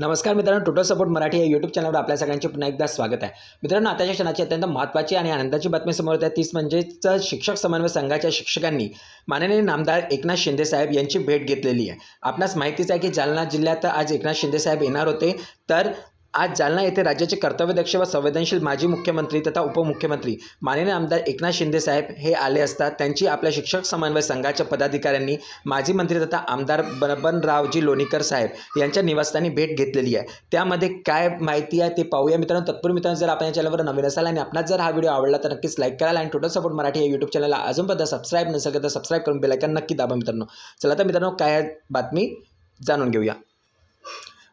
नमस्कार मित्रांनो total support Marathi या यूट्यूब चॅनलवर आपल्या सगळ्यांचे पुन्हा एकदा स्वागत आहे. मित्रांनो आताच्या क्षणाची अत्यंत महत्त्वाची आणि आनंदाची बातमी समोर येत आहे. तीच म्हणजेच शिक्षक समन्वय संघाच्या शिक्षकांनी माननीय नामदार एकनाथ शिंदे साहेब यांची भेट घेतलेली आहे. आपणास माहितीच आहे की जालना जिल्ह्यात आज एकनाथ शिंदे साहेब येणार होते. तर आज जालना येथे राज्याचे कर्तव्यदक्ष व संवेदनशील माजी मुख्यमंत्री तथा उपमुख्यमंत्री माननीय आमदार एकनाथ शिंदे साहेब हे आले असता त्यांची आपल्या शिक्षक समन्वय संघाच्या पदाधिकाऱ्यांनी माजी मंत्री तथा आमदार बबनरावजी लोणीकर साहेब यांच्या निवासस्थानी भेट घेतलेली आहे. त्यामध्ये काय माहिती आहे ते पाहूया. मित्रांनो तत्पूर्वी मित्रांनो जर आपण या चॅनलवर नवीन असाल आणि आपणास जर हा व्हिडिओ आवडला तर नक्कीच लाईक कराल आणि टोटल सपोर्ट मराठी या यूट्यूब चॅनलला अजूनपर्यंत सबस्क्राईब नसेल तर सबस्क्राईब करून बेलायकन नक्की दाबा मित्रांनो. चला तर मित्रांनो काय बातमी जाणून घेऊया.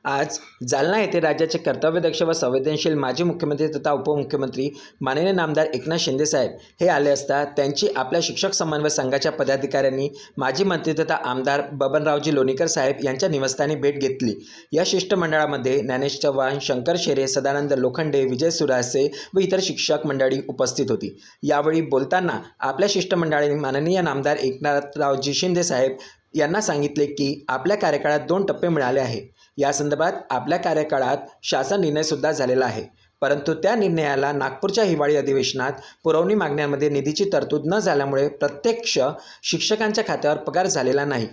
आज जालना येथे राज्याचे कर्तव्यदक्ष व संवेदनशील माजी मुख्यमंत्री तथा उपमुख्यमंत्री माननीय नामदार एकनाथ शिंदेसाहेब हे आले असता त्यांची आपल्या शिक्षक समन्वय संघाच्या पदाधिकाऱ्यांनी माजी मंत्री तथा आमदार बबनरावजी लोणीकर साहेब यांच्या निवासस्थानी भेट घेतली. या शिष्टमंडळामध्ये ज्ञानेश चव्हाण शंकर शेरे सदानंद लोखंडे विजय सुरासे व इतर शिक्षक मंडळी उपस्थित होती. यावेळी बोलताना आपल्या शिष्टमंडळाने माननीय नामदार एकनाथरावजी शिंदेसाहेब यांना सांगितले की आपल्या कार्यकाळात दोन टप्पे मिळाले आहे. या संदर्भात आपल्या कार्यकाळात शासन निर्णयसुद्धा झालेला आहे. परंतु त्या निर्णयाला नागपूरच्या हिवाळी अधिवेशनात पुरवणी मागण्यांमध्ये निधीची तरतूद न झाल्यामुळे प्रत्यक्ष शिक्षकांच्या खात्यावर पगार झालेला नाही.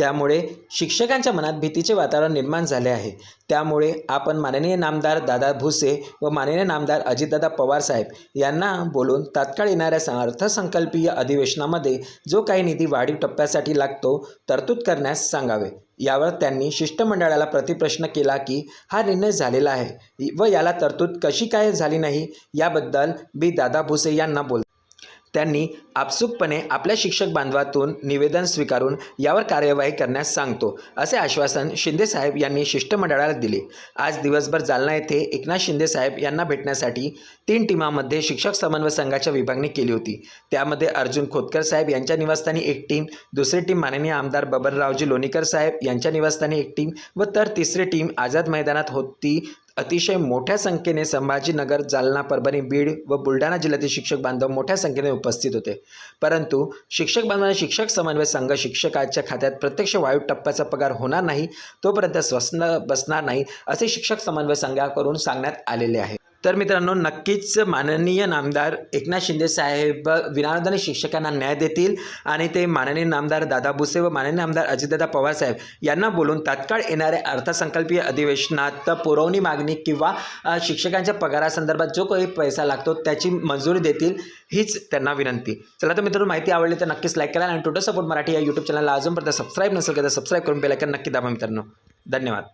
त्यामुळे शिक्षकांच्या मनात भीतीचे वातावरण निर्माण झाले आहे. त्यामुळे आपण माननीय नामदार दादा भुसे व माननीय नामदार अजितदादा पवार साहेब यांना बोलून तात्काळ येणाऱ्या अर्थसंकल्पीय अधिवेशनामध्ये जो काही निधी वाढीव टप्प्यासाठी लागतो तरतूद करण्यास सांगावे. यावर त्यांनी शिष्टमंडळाला प्रतिप्रश्न केला की हा निर्णय झालेला आहे व याला तरतूद कशी काय झाली नाही याबद्दल बी दादा भुसे यांना बोल त्यांनी आपसुकपणे आपल्या शिक्षक बांधवातून निवेदन स्वीकारून यावर कार्यवाही करण्यास सांगतो असे आश्वासन शिंदे साहेब यांनी शिष्टमंडळाला दिले. आज दिवसभर जालना येथे एकनाथ शिंदे साहेब यांना भेटण्यासाठी तीन टीमामध्ये शिक्षक समन्वय संघाच्या विभागणी केली होती. त्यामध्ये अर्जुन खोतकर साहेब यांच्या निवासस्थानी एक टीम दुसरी टीम माननीय आमदार बबनरावजी लोणीकर साहेब यांच्या निवासस्थानी एक टीम व तर तिसरी टीम आझाद मैदानात होती अतिशय मोठ्या संख्येने संभाजीनगर जालना परभणी बीड व बुलढाणा जिल्ह्यातील शिक्षक बांधव मोठ्या संख्येने उपस्थित होते. परंतु शिक्षक बांधवांना शिक्षक समन्वय संघ शिक्षकाच्या खात्यात प्रत्यक्ष वायू टप्प्याचा पगार होणार नाही तोपर्यंत स्वस्न बसणार नाही असे शिक्षक समन्वय संघाकडून सांगण्यात आलेले आहे. तर मित्रांनो नक्कीच माननीय नामदार एकनाथ शिंदे साहेब विनानुदान शिक्षकांना न्याय देतील आणि ते माननीय नामदार दादा भुसे व माननीय नामदार अजितदादा पवार साहेब यांना बोलून तात्काळ येणाऱ्या अर्थसंकल्पीय अधिवेशनात पुरवणी मागणी किंवा शिक्षकांच्या पगारासंदर्भात जो काही पैसा लागतो त्याची मंजुरी देतील हीच त्यांना विनंती. चला तर मित्रांनो माहिती आवडली तर नक्कीच लाईक करा आणि टोटल सपोर्ट मराठी या यूट्यूब चॅनलला अजूनपर्यंत सबस्क्राईब नसेल तर सबस्क्राईब करून बेलायकन नक्की दाबा मित्रांनो. धन्यवाद.